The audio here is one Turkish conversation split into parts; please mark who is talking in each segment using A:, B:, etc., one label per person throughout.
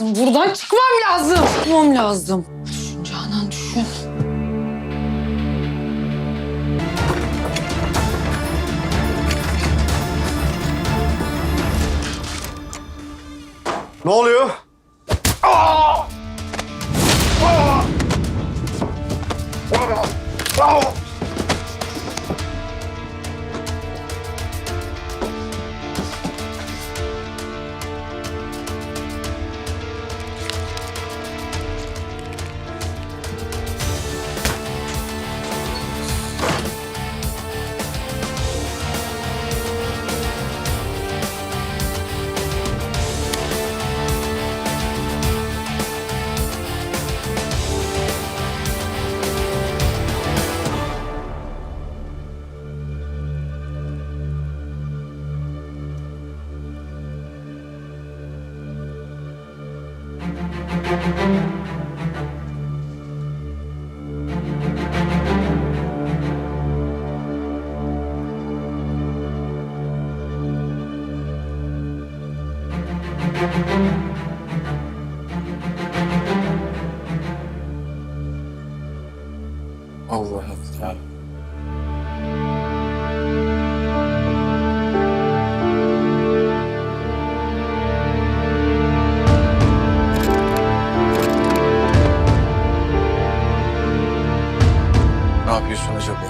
A: lazım. Buradan çıkmam lazım. Çıkmam lazım. Düşün Canan düşün.
B: Ne oluyor?
C: Allah Allah. Yapıyorsun acaba?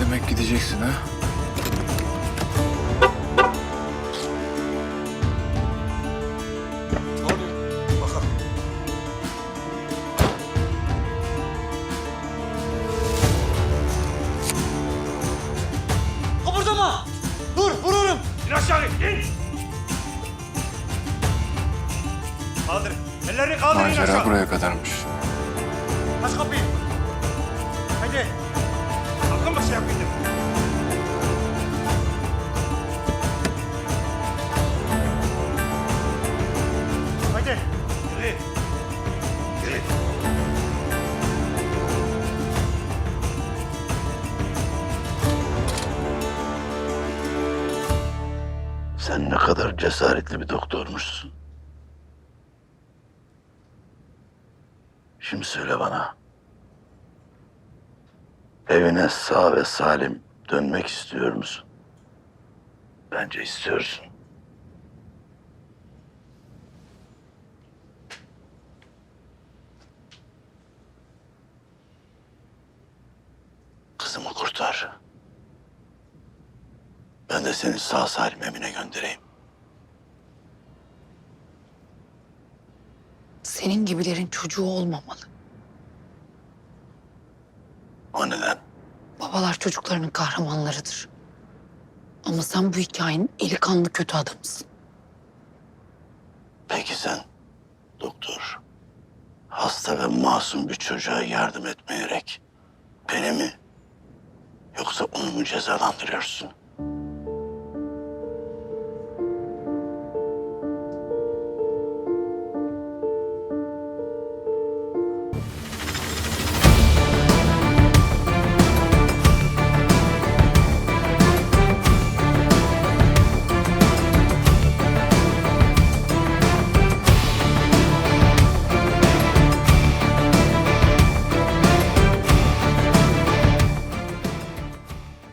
C: Demek gideceksin ha?
D: Dur, vururum!
E: İn aşağı in. Kaldır. Ellerini kaldır in
C: Macera
E: aşağı.
C: buraya kadarmış.
E: Aç kapıyı.
F: Sen ne kadar cesaretli bir doktormuşsun. Şimdi söyle bana. Evine sağ ve salim dönmek istiyor musun? Bence istiyorsun. Kızımı kurtar. Ben de seni sağ salim evine göndereyim.
A: Senin gibilerin çocuğu olmamalı.
F: O neden?
A: Babalar çocuklarının kahramanlarıdır. Ama sen bu hikayenin eli kanlı kötü adamısın.
F: Peki sen doktor hasta ve masum bir çocuğa yardım etmeyerek beni mi yoksa onu mu cezalandırıyorsun?